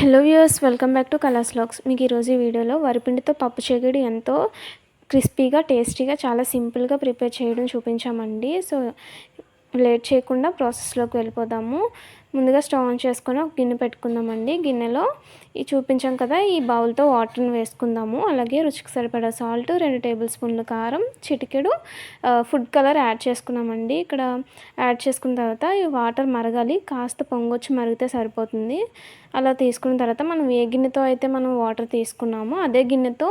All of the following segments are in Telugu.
Hello viewers welcome back to colours lax మీకు ఈరోజు ఈ వీడియోలో వరిపిండితో పప్పు చెగడి ఎంతో క్రిస్పీగా టేస్టీగా చాలా సింపుల్గా ప్రిపేర్ చేయడం చూపించామండి. సో లేట్ చేయకుండా ప్రాసెస్లోకి వెళ్ళిపోదాము. ముందుగా స్టవ్ ఆన్ చేసుకొని ఒక గిన్నె పెట్టుకుందామండి. గిన్నెలో ఈ చూపించాం కదా ఈ బౌల్తో వాటర్ని వేసుకుందాము. అలాగే రుచికి సరిపడా సాల్ట్ రెండు టేబుల్ స్పూన్లు కారం చిటికెడు ఫుడ్ కలర్ యాడ్ చేసుకున్నామండి. ఇక్కడ యాడ్ చేసుకున్న తర్వాత ఈ వాటర్ మరగాలి కాస్త పొంగొచ్చి మరిగితే సరిపోతుంది. అలా తీసుకున్న తర్వాత మనం ఏ గిన్నెతో అయితే మనం వాటర్ తీసుకున్నామో అదే గిన్నెతో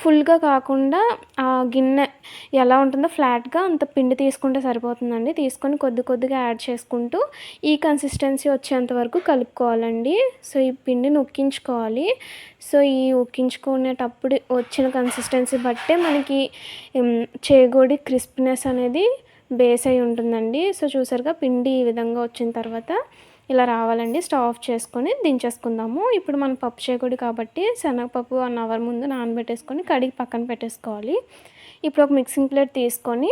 ఫుల్గా కాకుండా ఆ గిన్నె ఎలా ఉంటుందో ఫ్లాట్గా అంత పిండి తీసుకుంటే సరిపోతుందండి. తీసుకొని కొద్ది కొద్దిగా యాడ్ చేసుకుంటూ ఈ కన్సిస్టెన్సీ వచ్చేంత వరకు కలుపుకోవాలండి. సో ఈ పిండిని ఉక్కించుకోవాలి. సో ఈ ఉక్కించుకునేటప్పుడు వచ్చిన కన్సిస్టెన్సీ బట్టే మనకి చేగోడి క్రిస్ప్నెస్ అనేది బేస్ అయి ఉంటుందండి. సో చూసారుగా పిండి ఈ విధంగా వచ్చిన తర్వాత ఇలా రావాలండి. స్టవ్ ఆఫ్ చేసుకొని దించేసుకుందాము. ఇప్పుడు మనం పప్పు చేయకూడదు కాబట్టి శనగపప్పు వన్ అవర్ ముందు నానబెట్టేసుకొని కడిగి పక్కన పెట్టేసుకోవాలి. ఇప్పుడు ఒక మిక్సింగ్ ప్లేట్ తీసుకొని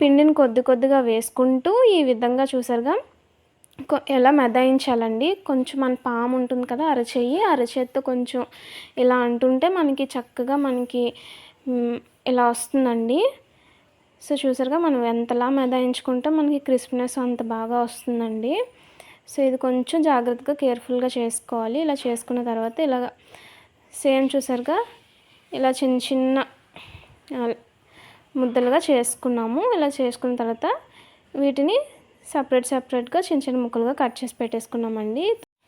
పిండిని కొద్ది కొద్దిగా వేసుకుంటూ ఈ విధంగా చూసారుగా ఎలా మెదాయించాలండి? కొంచెం మన పాము ఉంటుంది కదా అరచేయి. అరచేత్తో కొంచెం ఇలా అంటుంటే మనకి చక్కగా మనకి ఇలా వస్తుందండి. సో చూసారుగా మనం ఎంతలా మెదాయించుకుంటే మనకి క్రిస్ప్నెస్ అంత బాగా వస్తుందండి. సో ఇది కొంచెం జాగ్రత్తగా కేర్ఫుల్గా చేసుకోవాలి. ఇలా చేసుకున్న తర్వాత ఇలా సేమ్ చూసారుగా ఇలా చిన్న చిన్న ముద్దలుగా చేసుకున్నాము. ఇలా చేసుకున్న తర్వాత వీటిని సపరేట్ సపరేట్గా చిన్న చిన్న ముక్కలుగా కట్ చేసి పెట్టేసుకున్నామండి.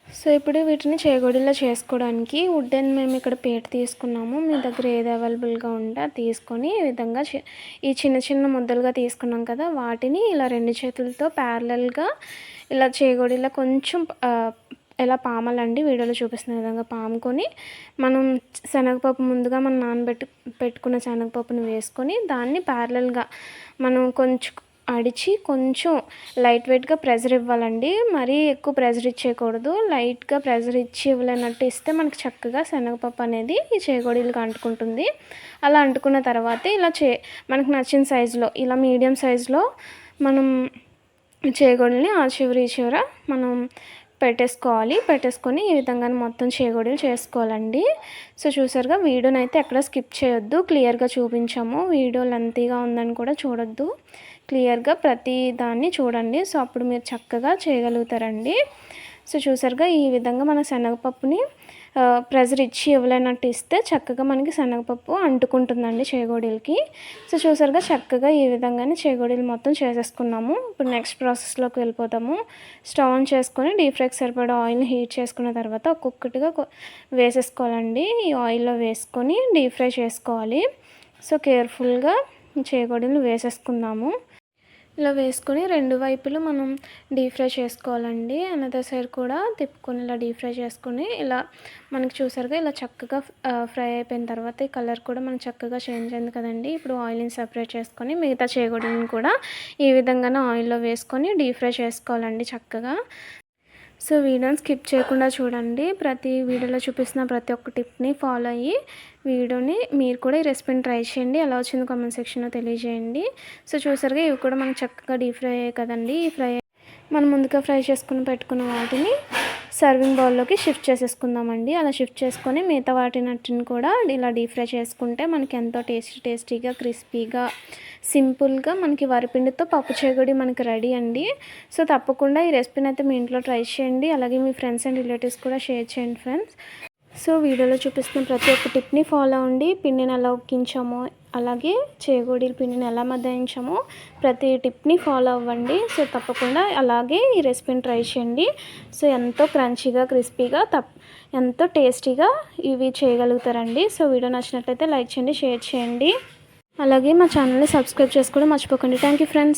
సో ఇప్పుడు వీటిని చేగొడిలో చేసుకోవడానికి వుడ్డెన్ మేము ఇక్కడ పేట తీసుకున్నాము. మీ దగ్గర ఏది అవైలబుల్గా ఉంటే తీసుకొని ఈ విధంగా ఈ చిన్న చిన్న ముద్దలుగా తీసుకున్నాం కదా వాటిని ఇలా రెండు చేతులతో ప్యారలల్గా ఇలా చేగొడిలో కొంచెం ఎలా పామాలండి వీడియోలో చూపిస్తున్న విధంగా పాముకొని మనం శనగపప్పు ముందుగా మనం నానబెట్టు పెట్టుకున్న శనగపప్పును వేసుకొని దాన్ని ప్యారలల్గా మనం కొంచెం అడిచి కొంచెం లైట్ వెయిట్గా ప్రెజర్ ఇవ్వాలండి. మరీ ఎక్కువ ప్రెజర్ ఇచ్చేయకూడదు. లైట్గా ప్రెజర్ ఇచ్చి ఇవ్వలేనట్టు ఇస్తే మనకి చక్కగా శనగపప్పు అనేది ఈ చేగోడీలకు అంటుకుంటుంది. అలా అంటుకున్న తర్వాత ఇలా చే మనకు నచ్చిన సైజులో ఇలా మీడియం సైజులో మనం చేగోడీని ఆ చివరి చివర మనం పెట్టేసుకోవాలి. పెట్టేసుకొని ఈ విధంగా మొత్తం చేగోడీలు చేసుకోవాలండి. సో చూసారుగా వీడియోని అయితే ఎక్కడ స్కిప్ చేయొద్దు. క్లియర్గా చూపించాము. వీడియో లెంతీగా ఉందని కూడా చూడొద్దు. క్లియర్గా ప్రతి దాన్ని చూడండి. సో అప్పుడు మీరు చక్కగా చేయగలుగుతారండి. సో చూసారుగా ఈ విధంగా మన శనగపప్పుని ప్రెజర్ ఇచ్చి ఇవ్వలేనట్టు ఇస్తే చక్కగా మనకి శనగపప్పు అంటుకుంటుందండి చేగోడీలకి. సో చూసారుగా చక్కగా ఈ విధంగానే చేగోడీలు మొత్తం చేసేసుకున్నాము. ఇప్పుడు నెక్స్ట్ ప్రాసెస్లోకి వెళ్ళిపోతాము. స్టవ్ ఆన్ చేసుకొని డీప్ ఫ్రైకి సరిపడా ఆయిల్ని హీట్ చేసుకున్న తర్వాత ఒక్కొక్కటిగా వేసేసుకోవాలండి. ఈ ఆయిల్లో వేసుకొని డీప్ ఫ్రై చేసుకోవాలి. సో కేర్ఫుల్గా చేగోడీలు వేసేసుకుందాము. ఇలా వేసుకొని రెండు వైపులు మనం డీప్ ఫ్రై చేసుకోవాలండి. అనదర్ సైడ్ కూడా తిప్పుకొని ఇలా డీప్ ఫ్రై చేసుకొని ఇలా మనకి చూసారుగా ఇలా చక్కగా ఫ్రై అయిపోయిన తర్వాత ఈ కలర్ కూడా మనం చక్కగా చేంజ్ అయింది కదండి. ఇప్పుడు ఆయిల్ని సపరేట్ చేసుకొని మిగతా చేయకూడదని కూడా ఈ విధంగానే ఆయిల్లో వేసుకొని డీప్ ఫ్రై చేసుకోవాలండి చక్కగా. సో వీడియోని స్కిప్ చేయకుండా చూడండి. ప్రతి వీడియోలో చూపిస్తున్న ప్రతి ఒక్క టిప్ని ఫాలో అయ్యి వీడియోని మీరు కూడా ఈ రెసిపీని ట్రై చేయండి. ఎలా వచ్చింది కామెంట్ సెక్షన్లో తెలియజేయండి. సో చూసారుగా ఇవి కూడా మనకు చక్కగా డీప్ ఫ్రై అయ్యాయి కదండి. ఈ ఫ్రై మనం ముందుగా ఫ్రై చేసుకుని పెట్టుకున్న వాటిని సర్వింగ్ బౌల్లోకి షిఫ్ట్ చేసేసుకుందామండి. అలా షిఫ్ట్ చేసుకొని మిగతా వాటినట్టుని కూడా ఇలా డీప్ ఫ్రై చేసుకుంటే మనకి ఎంతో టేస్టీ టేస్టీగా క్రిస్పీగా సింపుల్గా మనకి వరిపిండితో పప్పు చేగుడి మనకి రెడీ అండి. సో తప్పకుండా ఈ రెసిపీని అయితే మీ ఇంట్లో ట్రై చేయండి. అలాగే మీ ఫ్రెండ్స్ అండ్ రిలేటివ్స్ కూడా షేర్ చేయండి ఫ్రెండ్స్. సో వీడియోలో చూపిస్తున్న ప్రతి ఒక్క టిప్ని ఫాలో అవ్వండి. పిండిని ఎలా ఉక్కించామో అలాగే చేగోడీల పిండిని ఎలా మద్దాయించామో ప్రతి టిప్ని ఫాలో అవ్వండి. సో తప్పకుండా అలాగే ఈ రెసిపీని ట్రై చేయండి. సో ఎంతో క్రంచీగా క్రిస్పీగా తప్ ఎంతో టేస్టీగా ఇవి చేయగలుగుతారండి. సో వీడియో నచ్చినట్లయితే లైక్ చేయండి షేర్ చేయండి. అలాగే మా ఛానల్ని సబ్స్క్రైబ్ చేసుకోవడం మర్చిపోకండి. Thank you friends.